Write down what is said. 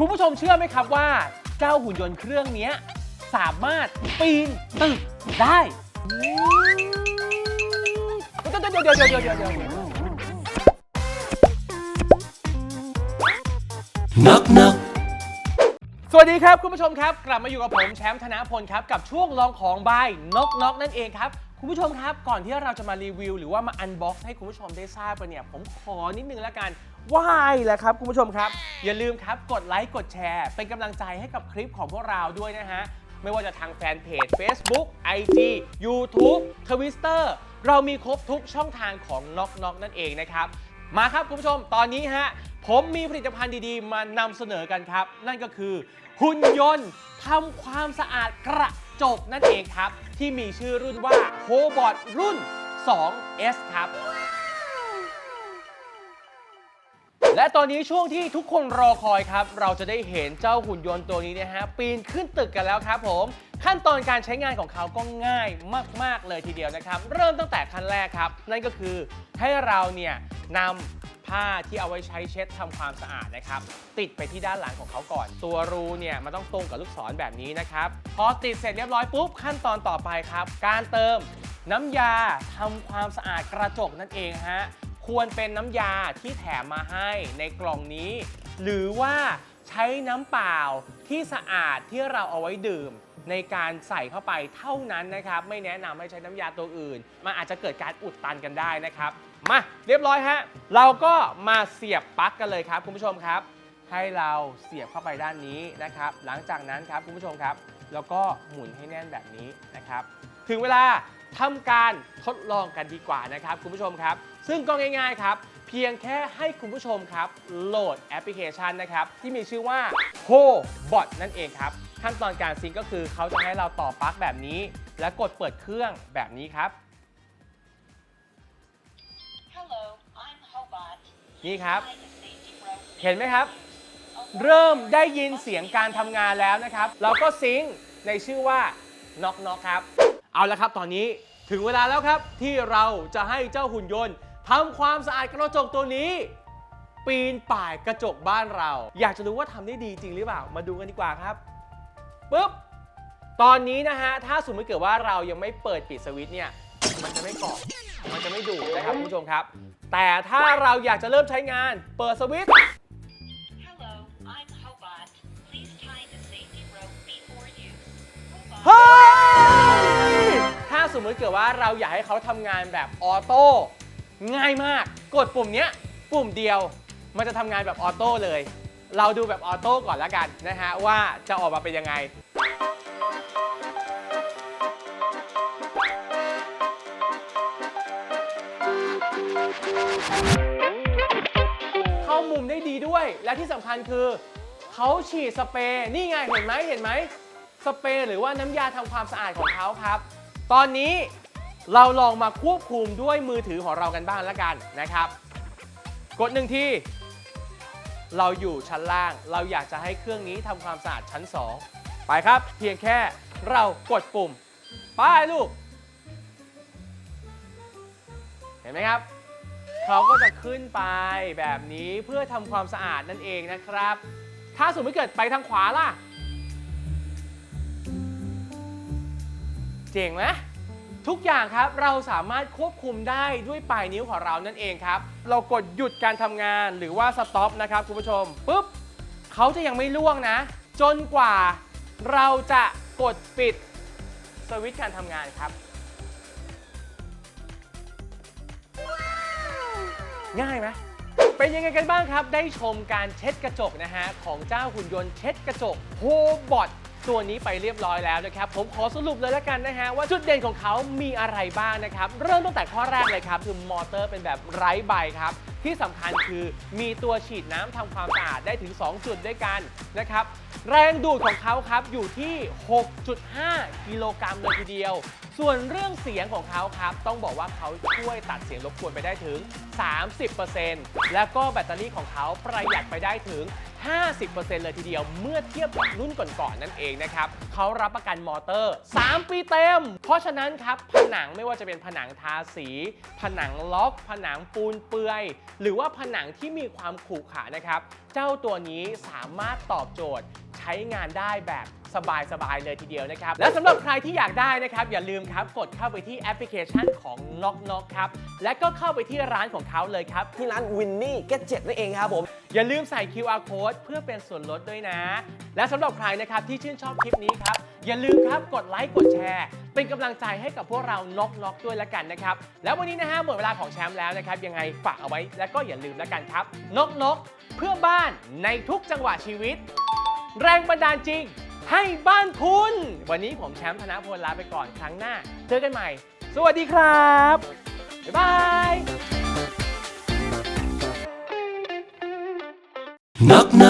คุณผู้ชมเชื่อไหมครับว่า เจ้าหุ่นยนต์เครื่องเนี้ยสามารถปีนตึกได้เดี๋ยวเดี๋ยวเดี๋ยวเดี๋ยวเดี๋ยวเดี๋ยวเดี๋ยว Knock knock. สวัสดีครับคุณผู้ชมครับ กลับมาอยู่กับผมแชมป์ธนพลครับ กับช่วงลองของบายนกนกนั่นเองครับ คุณผู้ชมครับ ก่อนที่เราจะมารีวิว หรือว่ามาอันบ็อกซ์ให้คุณผู้ชมได้ทราบกันเนี่ย ผมขอนิดนึงแล้วกันว่ายแหละครับ คุณผู้ชมครับ อย่าลืมครับกดไลค์กดแชร์ เป็นกำลังใจให้กับคลิปของพวกเราด้วยนะฮะ ไม่ว่าจะทางแฟนเพจ Facebook IG YouTube Twitter เรามีครบทุกช่องทางของน็อกน็อกนั่นเองนะครับ มาครับคุณผู้ชมตอนนี้ฮะผมมีผลิตภัณฑ์ดีๆ มานำเสนอกันครับ นั่นก็คือ หุ่นยนต์ทำความสะอาดกระ จกนั่นเองครับ ที่มีชื่อรุ่นว่า h o b o t รุ่น 2S ครับ และตอนนี้ช่วงที่ทุกคนรอคอยครับ เราจะได้เห็นเจ้าหุ่นยนต์ตัวนี้นะฮะ ปีนขึ้นตึกกันแล้วครับผม ขั้นตอนการใช้งานของเขาก็ง่ายมาก ๆ เลยทีเดียวนะครับ เริ่มตั้งแต่ขั้นแรกครับ นั่นก็คือให้เราเนี่ยนำ ผ้าที่เอาไว้ใช้เช็ดทำความสะอาดนะครับ ติดไปที่ด้านหลังของเขาก่อน ตัวรูเนี่ยมันต้องตรงกับลูกศรแบบนี้นะครับ พอติดเสร็จเรียบร้อยปุ๊บขั้นตอนต่อไปครับ การเติมน้ำยาทำความสะอาดกระจกนั่นเองฮะ ควรเป็นน้ำยาที่แถมมาให้ในกล่องนี้ หรือว่า ใช้น้ำเปล่าที่สะอาดที่เราเอาไว้ดื่ม ในการใส่เข้าไปเท่านั้นนะครับ ไม่แนะนำให้ใช้น้ำยาตัวอื่น มันอาจจะเกิดการอุดตันกันได้นะครับ มาเรียบร้อยฮะเราก็มาเสียบปลั๊กกันเลยครับคุณผู้ชมครับ ให้เราเสียบเข้าไปด้านนี้นะครับ หลังจากนั้นครับคุณผู้ชมครับ แล้วก็หมุนให้แน่นแบบนี้นะครับ ถึงเวลาทำการทดลองกันดีกว่านะครับคุณผู้ชมครับ ซึ่งก็ง่าย ๆ ครับ เพียงแค่ให้คุณผู้ชมครับ โหลดแอปพลิเคชันนะครับ ที่มีชื่อว่า h o b o t นั่นเองครับ ขั้นตอนการซิงก์ก็คือเขาจะให้เราต่อปลั๊กแบบนี้ และกดเปิดเครื่องแบบนี้ครับ Hello, I'm Hobart. นี่ครับ Find a safety rope. เห็นไหมครับ เริ่มได้ยินเสียงการทำงานแล้วนะครับ เราก็ซิงค์ในชื่อว่าน็อกน็อกครับ เอาละครับตอนนี้ถึงเวลาแล้วครับที่เราจะให้เจ้าหุ่นยนต์ ทำความสะอาดกระจกตัวนี้ ปีนป่ายกระจกบ้านเรา อยากจะรู้ว่าทำได้ดีจริงหรือเปล่า มาดูกันดีกว่าครับปุ๊บตอนนี้นะฮะ ถ้าสมมติเกิดว่าเรายังไม่เปิดปิดสวิตช์เนี่ย มันจะไม่กรอบมันจะไม่ดูดนะครับคุณผู้ชมครับ แต่ถ้าเราอยากจะเริ่มใช้งาน เปิดสวิตช์ Hello, I'm Hobart. Please tie the safety rope before use. Hobart. เฮ้ย ถ้าสมมติเกิดว่าเราอยากให้เขาทำงานแบบออโต้ ง่ายมาก กดปุ่มเนี้ยปุ่มเดียวมันจะทำงานแบบออโต้เลย เราดูแบบออโต้ก่อนแล้วกันนะฮะว่าจะออกมาเป็นยังไง เข้ามุมได้ดีด้วย และที่สำคัญคือเขาฉีดสเปรย์นี่ไงเห็นไหมเห็นไหมสเปรย์หรือว่าน้ำยาทำความสะอาดของเขาครับ ตอนนี้ เราลองมาควบคุมด้วยมือถือของเรากันบ้างแล้วกันนะครับ กดหนึ่งทีเราอยู่ชั้นล่าง เราอยากจะให้เครื่องนี้ทำความสะอาดชั้น 2 ไปครับ เพียงแค่เรากดปุ่ม ไปลูก เห็นไหมครับ เขาก็จะขึ้นไปแบบนี้เพื่อทำความสะอาดนั่นเองนะครับ ถ้าสมมติเกิดไปทางขวาล่ะ เจ๋งไหม ทุกอย่างครับเราสามารถควบคุมได้ด้วยปลายนิ้วของเรานั่นเองครับ เรากดหยุดการทำงานหรือว่าสต็อปนะครับคุณผู้ชมปุ๊บเขาจะยังไม่ล่วงนะ จนกว่าเราจะกดปิดสวิตช์การทำงานครับ ง่ายไหมเป็นยังไงกันบ้างครับ ได้ชมการเช็ดกระจกนะฮะ ของเจ้าหุ่นยนต์เช็ดกระจกโฮบอท ตัวนี้ไปเรียบร้อยแล้วนะครับ ผมขอสรุปเลยแล้วกันนะฮะว่าจุดเด่นของเขามีอะไรบ้างนะครับ เริ่มตั้งแต่ข้อแรกเลยครับ คือมอเตอร์เป็นแบบไร้ใบครับ ที่สำคัญคือมีตัวฉีดน้ำทำความสะอาดได้ถึง 2 จุดด้วยกันนะครับ แรงดูดของเขาครับอยู่ที่ 6.5 กิโลกรัมเลยทีเดียว ส่วนเรื่องเสียงของเขาครับ ต้องบอกว่าเขาช่วยตัดเสียงรบกวนไปได้ถึง 30%แล้วก็แบตเตอรี่ของเขาประหยัดไปได้ถึง 50%เลยทีเดียวเมื่อเทียบกับรุ่นก่อนๆนั่นเองนะครับเขารับประกันมอเตอร์ 3 ปีเต็ม เพราะฉะนั้นครับผนังไม่ว่าจะเป็นผนังทาสี ผนังล็อก ผนังปูนเปือย หรือว่าผนังที่มีความขรุขระนะครับ เจ้าตัวนี้สามารถตอบโจทย์ใช้งานได้แบบสบายๆเลยทีเดียวนะครับ และสำหรับใครที่อยากได้นะครับ อย่าลืมครับกดเข้าไปที่แอปพลิเคชันของ Knock Knock ครับ และก็เข้าไปที่ร้านของเขาเลยครับ ที่ร้านวินนี่เก็ตเจ็นั่นเองครับผม อย่าลืมใส่ QR code เพื่อเป็นส่วนลดด้วยนะ และสำหรับใครนะครับที่ชื่นชอบคลิปนี้ครับอย่าลืมครับกดไลค์กดแชร์ เป็นกำลังใจให้กับพวกเรานกนกด้วยละกันนะครับ แล้ววันนี้นะฮะหมดเวลาของแชมป์แล้วนะครับ ยังไงฝากเอาไว้และก็อย่าลืมละกันครับนกนกเพื่อบ้านในทุกจังหวะชีวิต แรงบันดาลจริง ให้บ้านคุณ วันนี้ผมแชมป์ธนพลลาไปก่อนครั้งหน้า เจอกันใหม่ สวัสดีครับ บ๊ายบายนักน